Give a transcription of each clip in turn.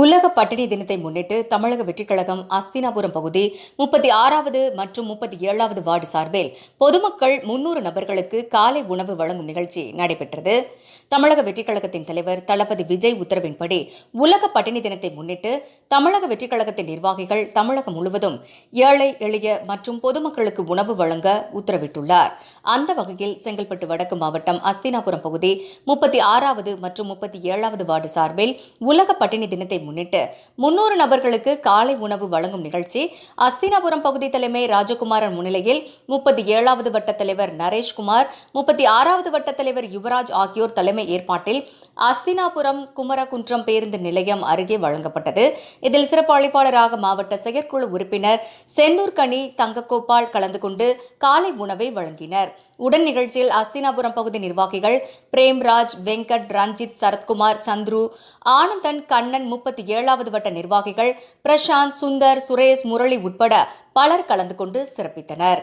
உலக பட்டினி தினத்தை முன்னிட்டு தமிழக வெற்றிக்கழகம் அஸ்தினாபுரம் பகுதி முப்பத்தி ஆறாவது மற்றும் முப்பத்தி ஏழாவது வார்டு சார்பில் பொதுமக்கள் முன்னூறு நபர்களுக்கு காலை உணவு வழங்கும் நிகழ்ச்சி நடைபெற்றது. தமிழக வெற்றிக்கழகத்தின் தலைவர் தளபதி விஜய் உத்தரவின்படி உலக பட்டினி தினத்தை முன்னிட்டு தமிழக வெற்றிக்கழகத்தின் நிர்வாகிகள் தமிழகம் முழுவதும் ஏழை எளிய மற்றும் பொதுமக்களுக்கு உணவு வழங்க உத்தரவிட்டுள்ளார். அந்த வகையில் செங்கல்பட்டு வடக்கு மாவட்டம் அஸ்தினாபுரம் பகுதி முப்பத்தி ஆறாவது மற்றும் முப்பத்தி ஏழாவது வார்டு சார்பில் உலக பட்டினி தினத்தை முன்னிட்டு முன்னூறு நபர்களுக்கு காலை உணவு வழங்கும் நிகழ்ச்சி. அஸ்தினாபுரம் பகுதி தலைமை ராஜகுமாரன் முன்னிலையில் முப்பத்தி ஏழாவது வட்ட தலைவர் நரேஷ்குமார் முப்பத்தி ஆறாவது வட்ட தலைவர் யுவராஜ் ஆகியோர் தலைமை ஏற்பாட்டில் அஸ்தினாபுரம் குமரகுன்றம் பேருந்து நிலையம் அருகே வழங்கப்பட்டது. இதில் சிறப்பு அழைப்பாளராக மாவட்ட செயற்குழு உறுப்பினர் செந்தூர்கனி தங்கக்கோபால் கலந்து கொண்டு காலை உணவை வழங்கினர். உடன் நிகழ்ச்சியில் அஸ்தினாபுரம் பகுதி நிர்வாகிகள் பிரேம்ராஜ் வெங்கட் ரஞ்சித் சரத்குமார் சந்துரு ஆனந்தன் கண்ணன் முப்பத்தி ஏழாவது வட்ட நிர்வாகிகள் பிரசாந்த் சுந்தர் சுரேஷ் முரளி உட்பட பலர் கலந்து கொண்டு சிறப்பித்தனர்.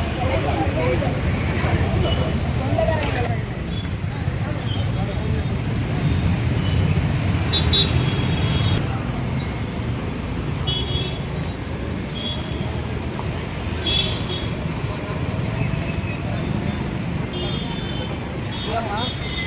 lang ha.